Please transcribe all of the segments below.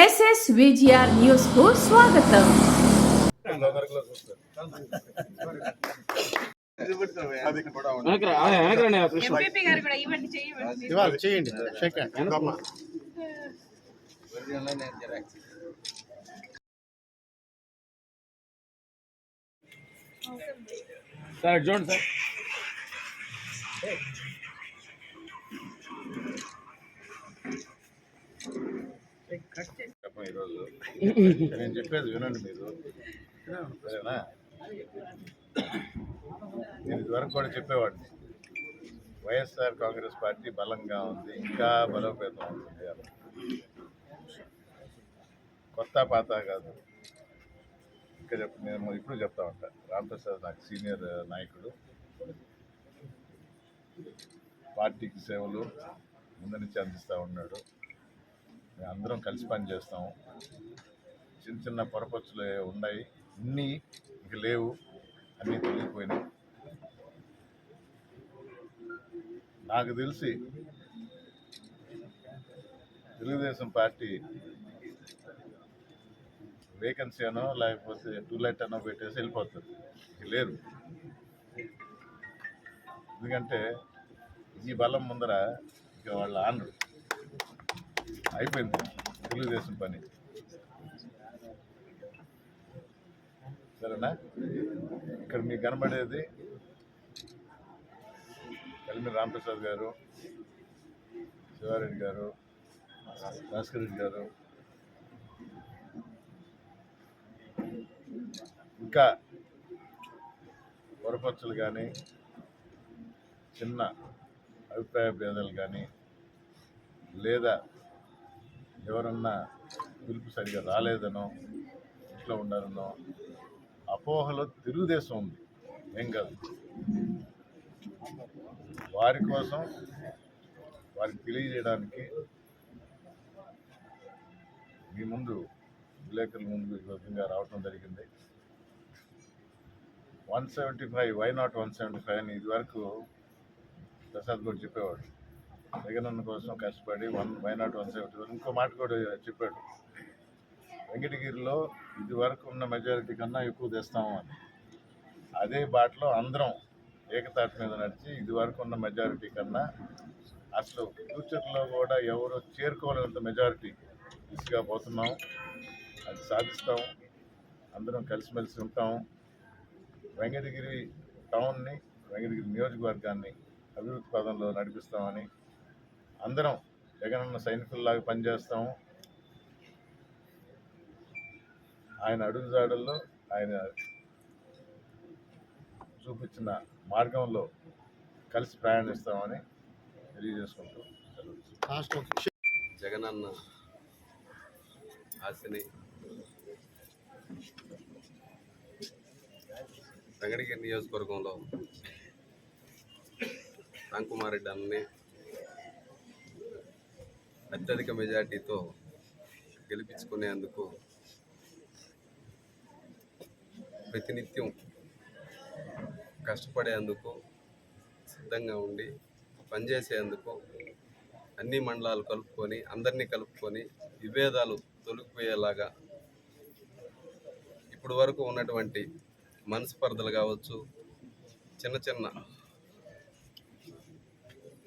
ఎస్విజిఆర్ news కు స్వాగతం వెనకరా, ఆ, వెనకరా నేను కృష్ణ. ఎంపీపీ గారు కూడా ఇవ్వండి చేయండి ఇవాళ చేయండి షేక్ హ్యాండ్. అమ్మ. సార్ ఇటు చూడండి సార్ ఈరోజు నేను చెప్పేది? వినండి మీరు. సరేనా నేను ఇదివరకు కూడా చెప్పేవాడిని వైఎస్ఆర్ కాంగ్రెస్ పార్టీ బలంగా ఉంది ఇంకా బలోపేతం ఉంది కొత్త పాత కాదు. ఇంకా చెప్ నేను ఇప్పుడు చెప్తా ఉంటా. రామప్రసాద్ నాకు సీనియర్ నాయకుడు. పార్టీకి సేవలు ముందు నుంచి అందిస్తూ ఉన్నాడు. అందరం కలిసి పని చేస్తాం. చిన్న చిన్న పొరపచ్చులు ఉన్నాయి ఇన్ని ఇంక లేవు అన్నీ తొలగిపోయినాయి. నాకు తెలిసి తెలుగుదేశం పార్టీ వేకెన్సీ అనో లేకపోతే టూ లైట్ అనో పెట్టేసి వెళ్ళిపోతుంది లేరు. ఎందుకంటే ఈ బలం ముందర ఇక వాళ్ళ ఆనరు. అయిపోయింది. తెలుగుదేశం పని. సరేనా? ఇక్కడ మీకు కనబడేది కలిమి రామప్రసాద్ గారు శివారెడ్డి గారు భాస్కర్ రెడ్డి గారు. ఇంకా పొరపచ్చులు కానీ చిన్న అభిప్రాయ భేదాలు కానీ లేదా ఎవరన్నా పిలుపు సరిగా రాలేదనో ఇంట్లో ఉండాలనో అపోహలో తెలుగుదేశం ఉంది. ఏం కాదు. వారి కోసం వారికి తెలియజేయడానికి మీ ముందు విలేకరుల ముందు ఈ విధంగా రావటం జరిగింది. One seventy five Y not one seventy five అని ఇదివరకు ప్రసాద్ కూడా చెప్పేవాడు జగనన్న కోసం కష్టపడి one Y not one seventy ఇంకో మాట కూడా చెప్పాడు. వెంకటగిరిలో ఇది వరకు ఉన్న మెజారిటీ కన్నా ఎక్కువ తెస్తాము అని. అదే బాటలో అందరం ఏకతాటి మీద నడిచి ఇది వరకు ఉన్న మెజారిటీ కన్నా అసలు ఫ్యూచర్లో కూడా ఎవరు చేరుకోలేనంత మెజారిటీ దిశగా పోతున్నాం. అది సాధిస్తాం. అందరం కలిసిమెలిసి ఉంటాం. వెంకటగిరి టౌన్ని వెంకటగిరి నియోజకవర్గాన్ని అభివృద్ధి పదంలో నడిపిస్తామని అందరం జగనన్న సైనికుల్లాగా పనిచేస్తాము. ఆయన అడుగుజాడల్లో ఆయన చూపించిన మార్గంలో కలిసి ప్రయాణిస్తామని తెలియజేసుకుంటూ జగనన్న ఆశని వెంకటగిరి నియోజకవర్గంలో రాంకుమార్ రెడ్డి అన్నని అత్యధిక మెజార్టీతో గెలిపించుకునేందుకు ప్రతినిత్యం కష్టపడేందుకు సిద్ధంగా ఉండి పనిచేసేందుకు అన్ని మండలాలు కలుపుకొని అందరినీ కలుపుకొని విభేదాలు తొలగిపోయేలాగా ఇప్పుడు వరకు ఉన్నటువంటి మనస్పర్ధలు కావచ్చు చిన్న చిన్న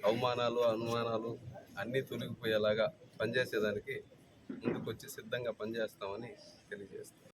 అవమానాలు అనుమానాలు అన్నీ తొలగిపోయేలాగా పనిచేసేదానికి ముందుకొచ్చి సిద్ధంగా పనిచేస్తామని తెలియజేస్తాం